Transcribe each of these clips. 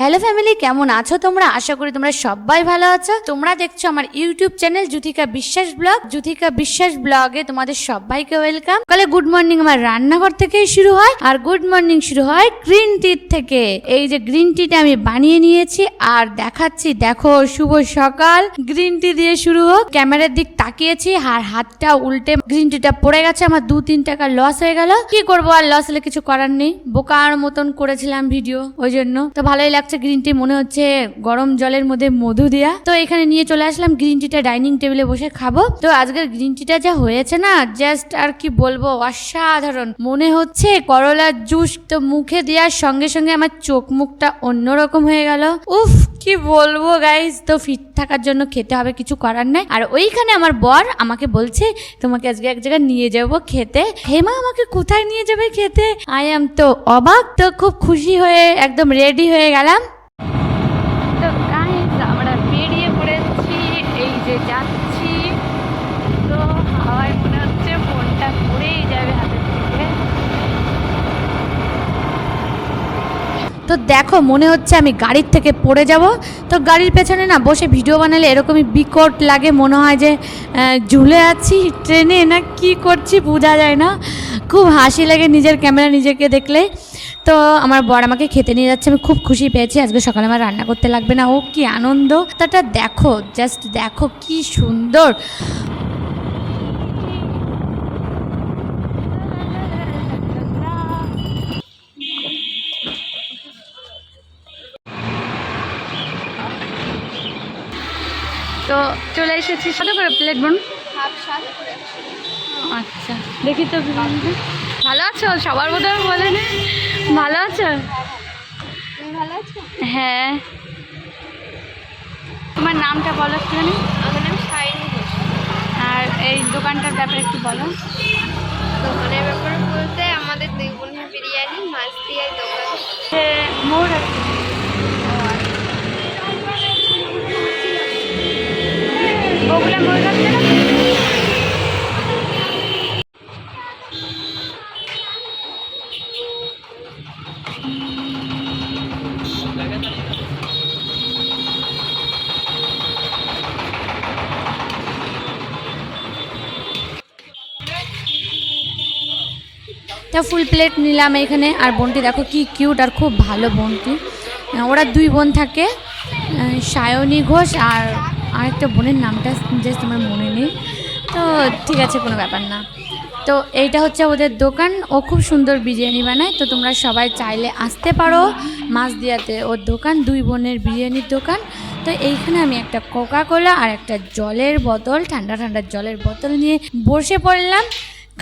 Hello family কেমন আছো তোমরা? আশা করি তোমরা সবাই ভালো আছো। তোমরা দেখছ আমার ইউটিউব চ্যানেল জুথিকা বিশ্বাস ব্লগ। জুথিকা বিশ্বাস ব্লগে তোমাদের সবাইকে ওয়েলকাম তাহলে গুড মর্নিং আমার রান্নাঘর থেকেই শুরু হয়। আর গুড মর্নিং শুরু হয় গ্রিন টির থেকে। এই যে গ্রিন টিটা আমি বানিয়ে নিয়েছি আর দেখাচ্ছি, দেখো, শুভ সকাল। গ্রিন টি দিয়ে শুরু হোক। ক্যামেরার দিক তাকিয়েছি আর হাতটা উল্টে গ্রিন টিটা পড়ে গেছে। আমার দু তিন টাকা লস হয়ে গেল। কি করব আর লস হলে কিছু করার নেই। বোকার মতন করেছিলাম ভিডিও ওই জন্য। তো ভালোই লাগছে। গ্রিন টি মনে হচ্ছে গরম জলের মধ্যে মধু দেয়া। তো এখানে নিয়ে চলে আসলাম গ্রিন টিটা ডাইনিং টেবিলে বসে খাব। তো আজকের গ্রিন টিটা যা হয়েছে না জাস্ট আর কি বলব, অসাধারণ। মনে হচ্ছে করলার জুস তো মুখে দেওয়ার সঙ্গে সঙ্গে আমার চোখ মুখটা অন্যরকম হয়ে গেল। উফ, কি বলব গাইজ তো ফিট থাকার জন্য খেতে হবে, কিছু করার নাই। আর ওইখানে আমার বর আমাকে বলছে, তোমাকে আজকে এক জায়গায় নিয়ে যাব খেতে। হেমা আমাকে কোথায় নিয়ে যাবে খেতে? আই এম তো অবাক, তো খুব খুশি হয়ে একদম রেডি হয়ে গেলাম তো গাইজ আমরা বেরিয়ে পড়েছি এই যে যাচ্ছি তো হাওয়ায় মনে হচ্ছে ফোনটা পড়েই যাবে হাতের থেকে তো দেখো, মনে হচ্ছে আমি গাড়ির থেকে পড়ে যাব। তো গাড়ির পেছনে না বসে ভিডিও বানালে এরকমই বিকট লাগে, মনে হয় যে ঝুলে আছি, ট্রেনে না কি করছি বোঝা যায় না। খুব হাসি লাগে নিজের ক্যামেরা নিজেকে দেখলে। তো আমার বর আমাকে খেতে নিয়ে যাচ্ছে, আমি খুব খুশি পেয়েছি। আজকে সকালে আমার রান্না করতে লাগবে না, ও কি আনন্দ। তাটা দেখো জাস্ট দেখো কি সুন্দর। তো চলে এসেছি। সাথে করে প্লেট বোন? আচ্ছা দেখি তো ভালো আছো? সবার বোধহয় বলে না। ভালো আছো? হ্যাঁ। তোমার নামটা বলো একটুখানি। আমার নাম শাইনি আর এই দোকানটার ব্যাপারে একটু বলো। দোকানের ব্যাপারে বলতে আমাদের দুই বোনের বিরিয়ানি মাছ দিয়ে দোকান। মোর তা ফুল প্লেট নিলাম এখানে। আর বোনটি দেখো কি কিউট আর খুব ভালো বোনটি। ওরা দুই বোন থাকে সায়নী ঘোষ আর আরেকটা বোনের নামটা জাস্ট আমার মনে নেই। তো ঠিক আছে, কোনো ব্যাপার না। তো এইটা হচ্ছে ওদের দোকান। ও খুব সুন্দর বিরিয়ানি বানায়। তো তোমরা সবাই চাইলে আসতে পারো মাছ দিয়াতে ওর দোকান, দুই বোনের বিরিয়ানির দোকান। তো এইখানে আমি একটা কোকা কোলা আর একটা জলের বোতল, ঠান্ডা ঠান্ডা জলের বোতল নিয়ে বসে পড়লাম।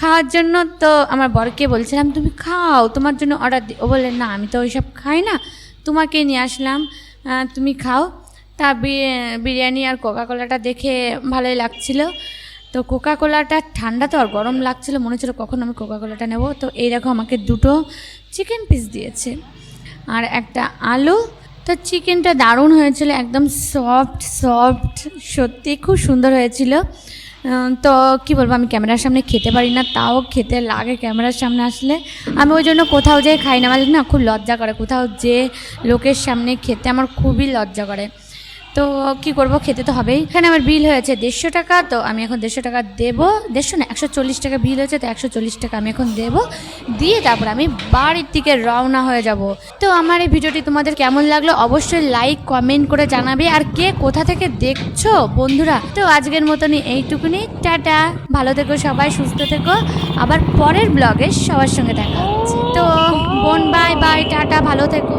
খাওয়ার জন্য তো আমার বরকে বলছিলাম, তুমি খাও, তোমার জন্য অর্ডার দি ও বললেন না, আমি তো ওইসব খাই না, তোমাকে নিয়ে আসলাম তুমি খাও। তা বিরিয়ানি আর কোকা কোলাটা দেখে ভালোই লাগছিল। তো কোকা কোলাটা ঠান্ডা তো আর গরম লাগছিল, মনে হচ্ছিল কখন আমি কোকা কোলাটা নেব। তো এই দেখো আমাকে দুটো চিকেন পিস দিয়েছে। আর একটা আলু। তো চিকেনটা দারুণ হয়েছিল, একদম সফট সফট সত্যি খুব সুন্দর হয়েছিল। তো কি বলব, আমি ক্যামেরার সামনে খেতে পারি না, তাও খেতে লাগে ক্যামেরার সামনে আসলে। আমি ওই জন্য কোথাও যেয়ে খাই না আমার না, খুব লজ্জা করে। কোথাও যে লোকের সামনে খেতে আমার খুবই লজ্জা করে। তো কি করব, খেতে তো হবেই। এখানে আমার বিল হয়েছে দেড়শো টাকা, তো আমি এখন দেড়শো টাকা দেবো। দেড়শো না, একশো চল্লিশ টাকা বিল হয়েছে, তো একশো চল্লিশ টাকা আমি এখন দেবো। দিয়ে তারপর আমি বাড়ির দিকে রওনা হয়ে যাব। তো আমার এই ভিডিওটি তোমাদের কেমন লাগল অবশ্যই লাইক কমেন্ট করে জানাবে। আর কে কোথা থেকে দেখছ, বন্ধুরা? তো আজকের মতনই এইটুকুনি। টাটা। ভালো থেকো সবাই, সুস্থ থেকো। আবার পরের ব্লগে সবার সঙ্গে দেখা হচ্ছে। তো বোন বাই বাই টাটা, ভালো থেকো।